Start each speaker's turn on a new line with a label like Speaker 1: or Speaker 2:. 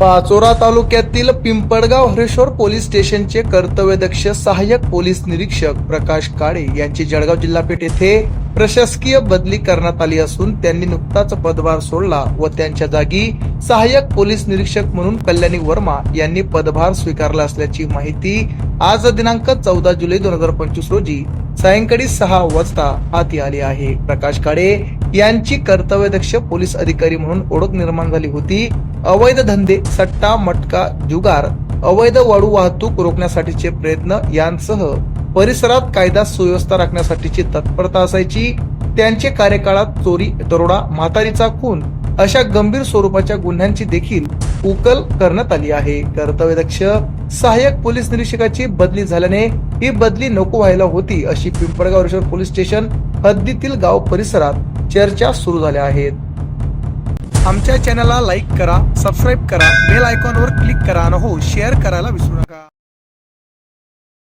Speaker 1: पाचोरा तालुक्यातील पिंपळगाव हरेश्वर पोलीस स्टेशनचे कर्तव्यदक्ष सहाय्यक पोलीस निरीक्षक प्रकाश काळे यांची जळगाव जिल्हापेठ येथे प्रशासकीय बदली करण्यात आली असून त्यांनी नुकताच पदभार सोडला व त्यांच्या जागी सहाय्यक पोलीस निरीक्षक म्हणून कल्याणी वर्मा यांनी पदभार स्वीकारला असल्याची माहिती आज दिनांक चौदा जुलै दोन हजार पंचवीस रोजी सायंकाळी सहा वाजता हाती आली आहे. प्रकाश काळे यांची कर्तव्यदक्ष पोलीस अधिकारी म्हणून ओळख निर्माण झाली होती. अवैध धंदे सट्टा मटका जुगार अवैध वाळू वाहतूक रोखण्यासाठीचे प्रयत्न यांसह परिसरात कायदा सुव्यवस्था राखण्यासाठीची तत्परता असायची. त्यांचे कार्यकाळात चोरी दरोडा म्हातारीचा खून अशा गंभीर स्वरूपाच्या गुन्ह्यांची देखील उकल करण्यात आली आहे. कर्तव्यदक्ष सहाय्यक पोलीस निरीक्षकाची बदली झाल्याने ही बदली नको व्हायला होती अशी पिंपळगाव रिसोर्ट पोलीस स्टेशन हद्दीतील गाव परिसरात चर्चा सुरू झाल्या आहेत. आमच्या चॅनलला लाईक करा सबस्क्राईब करा बेल आयकॉनवर क्लिक करा आणि हो शेअर करायला विसरू नका.